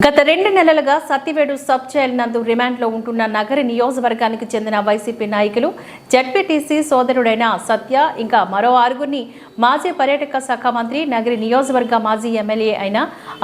గత రెండు నెలలుగా సత్తివేడు సబ్ జైల్ నందు రిమాండ్లో ఉంటున్న నగరి నియోజకవర్గానికి చెందిన వైసీపీ నాయకులు జడ్పీటీసీ సోదరుడైన సత్య ఇంకా మరో ఆరుగురిని మాజీ పర్యాటక శాఖ మంత్రి నగరి నియోజకవర్గ మాజీ ఎమ్మెల్యే అయిన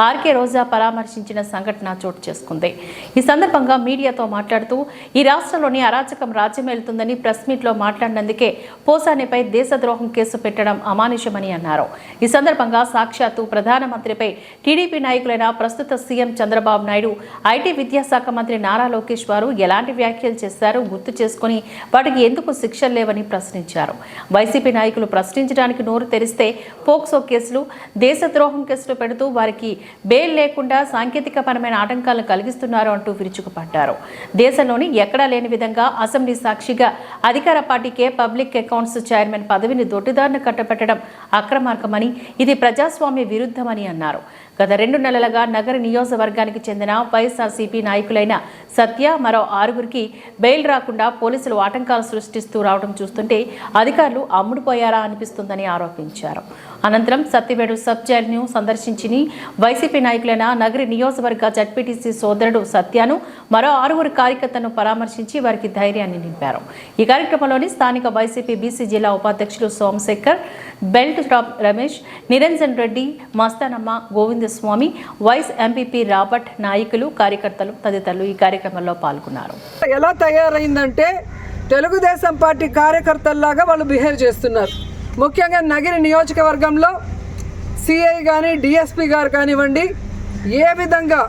ఆర్కే రోజా పరామర్శించిన సంఘటన చోటు చేసుకుంది. ఈ సందర్భంగా మీడియాతో మాట్లాడుతూ ఈ రాష్ట్రంలోని అరాచకం రాజ్యమేలుతుందని ప్రెస్ మీట్లో మాట్లాడినందుకే పోసానిపై దేశద్రోహం కేసు పెట్టడం అమానుషమని అన్నారు. ఈ సందర్భంగా సాక్షాత్తు ప్రధానమంత్రిపై టీడీపీ నాయకులైన ప్రస్తుత సీఎం చంద్రబాబు నాయుడు. ఐటీ విద్యాశాఖ మంత్రి నారా లోకేష్ వారు ఎలాంటి వ్యాఖ్యలు చేశారో గుర్తు చేసుకుని వాటికి ఎందుకు శిక్షలు లేవని ప్రశ్నించారు. వైసీపీ నాయకులు ప్రశ్నించడానికి నోరు తెరిస్తే పోక్సో కేసులు దేశద్రోహం కేసులు పెడుతూ వారికి బెయిల్ లేకుండా సాంకేతికపరమైన ఆటంకాలను కలిగిస్తున్నారు అంటూ విరుచుకుపడ్డారు. దేశంలోని ఎక్కడా లేని విధంగా అసెంబ్లీ సాక్షిగా అధికార పార్టీకే పబ్లిక్ అకౌంట్స్ చైర్మన్ పదవిని దొడ్డిదారిన కట్టబెట్టడం అక్రమార్గమని ఇది ప్రజాస్వామ్య విరుద్ధమని అన్నారు. గత రెండు నెలలుగా నగర నియోజకవర్గానికి చెందిన వైఎస్ఆర్సీపీ నాయకులైన సత్య మరో ఆరుగురికి బెయిల్ రాకుండా పోలీసులు ఆటంకాలు సృష్టిస్తూ రావడం చూస్తుంటే అధికారులు అమ్ముడుపోయారా అనిపిస్తుందని ఆరోపించారు. అనంతరం సత్యవేడు సబ్ జైలును సందర్శించి వైసీపీ నాయకులైన నగరి నియోజకవర్గ జడ్పీటీసీ సోదరుడు సత్యను మరో ఆరుగురు కార్యకర్తను పరామర్శించి వారికి ధైర్యాన్ని నింపారు. ఈ కార్యక్రమంలోని స్థానిక వైసీపీ బీసీ జిల్లా ఉపాధ్యక్షులు సోమశేఖర్ బెల్ట్ top Ramesh Niranjan Reddy Mastanamma Govindaswamy vice MPP Robert నాయకులు కార్యకర్తలు తదితరులు ఈ కార్యక్రమంలో పాల్గొన్నారు. ఎలా తయారైందంటే తెలుగుదేశం పార్టీ కార్యకర్తల్లాగా వాళ్ళు బిహేవ్ చేస్తున్నారు. ముఖ్యంగా నగిరి నియోజకవర్గంలో సిఐ కానీ డిఎస్పి గారు కానివ్వండి ఏ విధంగా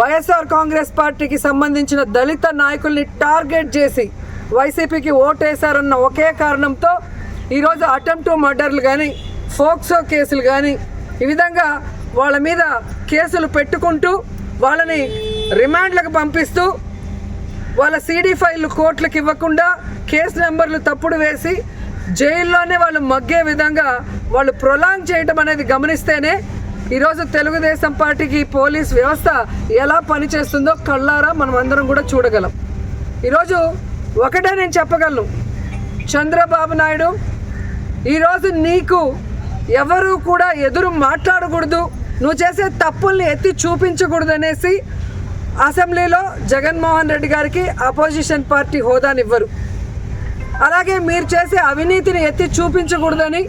వైఎస్ఆర్ కాంగ్రెస్ పార్టీకి సంబంధించిన దళిత నాయకుల్ని టార్గెట్ చేసి వైసీపీకి ఓటేశారన్న ఒకే కారణంతో ఈరోజు అటెంప్ట్ మర్డర్లు కానీ ఫోక్సో కేసులు కానీ ఈ విధంగా వాళ్ళ మీద కేసులు పెట్టుకుంటూ వాళ్ళని రిమాండ్లకు పంపిస్తూ వాళ్ళ సీడీ ఫైళ్ళు కోర్టులకు ఇవ్వకుండా కేసు నెంబర్లు తప్పుడు వేసి జైల్లోనే వాళ్ళు మగ్గే విధంగా వాళ్ళు ప్రొలాంగ్ చేయటం అనేది గమనిస్తేనే ఈరోజు తెలుగుదేశం పార్టీకి పోలీస్ వ్యవస్థ ఎలా పనిచేస్తుందో కళ్ళారా మనం అందరం కూడా చూడగలం. ఈరోజు ఒకటే నేను చెప్పగలను. చంద్రబాబు నాయుడు ఈరోజు నీకు ఎవరు కూడా ఎదురు మాట్లాడకూడదు. నువ్వు చేసే తప్పుల్ని ఎత్తి చూపించకూడదు అనేసి అసెంబ్లీలో జగన్మోహన్ రెడ్డి గారికి అపోజిషన్ పార్టీ హోదానివ్వరు. అలాగే మీరు చేసే అవినీతిని ఎత్తి చూపించకూడదని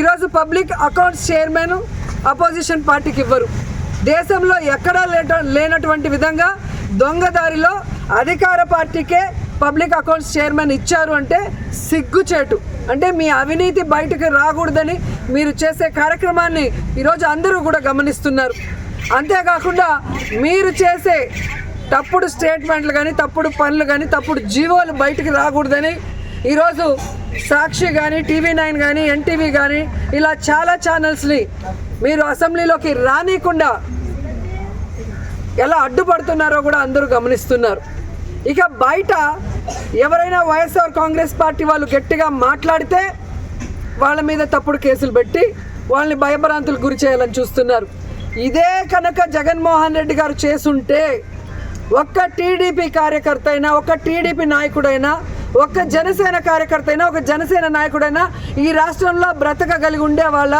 ఈరోజు పబ్లిక్ అకౌంట్స్ చైర్మన్ అపోజిషన్ పార్టీకి ఇవ్వరు. దేశంలో ఎక్కడా లేట లేనటువంటి విధంగా దొంగదారిలో అధికార పార్టీకే పబ్లిక్ అకౌంట్స్ చైర్మన్ ఇచ్చారు అంటే సిగ్గుచేటు. అంటే మీ అవినీతి బయటకు రాకూడదని మీరు చేసే కార్యక్రమాన్ని ఈరోజు అందరూ కూడా గమనిస్తున్నారు. అంతేకాకుండా మీరు చేసే తప్పుడు స్టేట్మెంట్లు కానీ తప్పుడు పనులు కానీ తప్పుడు జీవోలు బయటకు రాకూడదని ఈరోజు సాక్షి కానీ టీవీ నైన్ కానీ ఎన్టీవీ కానీ ఇలా చాలా ఛానల్స్ని మీరు అసెంబ్లీలోకి రానికుండా ఎలా అడ్డుపడుతున్నారో కూడా అందరూ గమనిస్తున్నారు. ఇక బయట ఎవరైనా వైఎస్ఆర్ కాంగ్రెస్ పార్టీ వాళ్ళు గట్టిగా మాట్లాడితే వాళ్ళ మీద తప్పుడు కేసులు పెట్టి వాళ్ళని భయభ్రాంతులకు గురి చేయాలని చూస్తున్నారు. ఇదే కనుక జగన్మోహన్ రెడ్డి గారు చేసుంటే ఒక్క టీడీపీ కార్యకర్త అయినా ఒక్క టీడీపీ నాయకుడైనా ఒక్క జనసేన కార్యకర్త అయినా ఒక జనసేన నాయకుడైనా ఈ రాష్ట్రంలో బ్రతకగలిగి ఉండేవాళ్ళ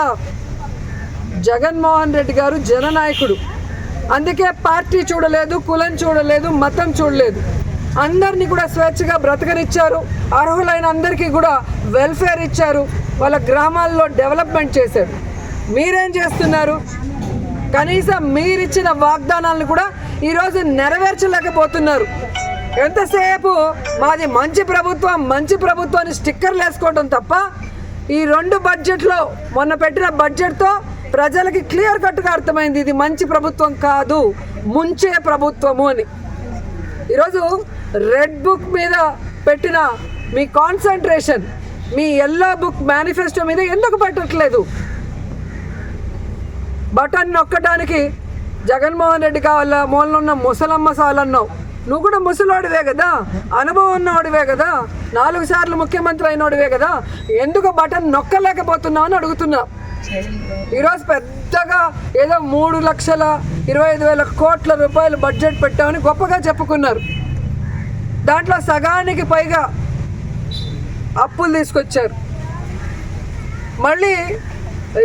జగన్మోహన్ రెడ్డి గారు జననాయకుడు. అందుకే పార్టీ చూడలేదు కులం చూడలేదు మతం చూడలేదు. అందరినీ కూడా స్వేచ్ఛగా బ్రతకనిచ్చారు. అర్హులైన అందరికీ కూడా వెల్ఫేర్ ఇచ్చారు. వాళ్ళ గ్రామాల్లో డెవలప్మెంట్ చేశారు. మీరేం చేస్తున్నారు? కనీసం మీరిచ్చిన వాగ్దానాలను కూడా ఈరోజు నెరవేర్చలేకపోతున్నారు. ఎంతసేపు? మాది మంచి ప్రభుత్వం మంచి ప్రభుత్వాన్ని స్టిక్కర్లు వేసుకోవడం తప్ప ఈ రెండు బడ్జెట్లో మొన్న పెట్టిన బడ్జెట్తో ప్రజలకి క్లియర్ కట్గా అర్థమైంది ఇది మంచి ప్రభుత్వం కాదు ముంచే ప్రభుత్వము అని. ఈరోజు రెడ్ బుక్ మీద పెట్టిన మీ కాన్సన్ట్రేషన్ మీ ఎల్లో బుక్ మేనిఫెస్టో మీద ఎందుకు పెట్టట్లేదు? బటన్ నొక్కడానికి జగన్మోహన్ రెడ్డి కావాలా? మూలన ఉన్న ముసలమ్మ సాలన్నావు నువ్వు కూడా ముసలోడివే కదా? అనుభవం ఉన్నవాడివే కదా? నాలుగు సార్లు ముఖ్యమంత్రి అయినోడివే కదా? ఎందుకు బటన్ నొక్కలేకపోతున్నావు అని అడుగుతున్నా. ఈరోజు పెద్దగా ఏదో మూడు లక్షల ఇరవై ఐదు వేల కోట్ల రూపాయలు బడ్జెట్ పెట్టామని గొప్పగా చెప్పుకున్నారు. దాంట్లో సగానికి పైగా అప్పులు తీసుకొచ్చారు. మళ్ళీ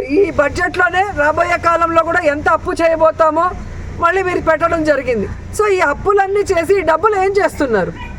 ఈ బడ్జెట్లోనే రాబోయే కాలంలో కూడా ఎంత అప్పు చేయబోతామో మళ్ళీ మీరు పెట్టడం జరిగింది. సో ఈ అప్పులన్నీ చేసి డబ్బులు ఏం చేస్తున్నారు?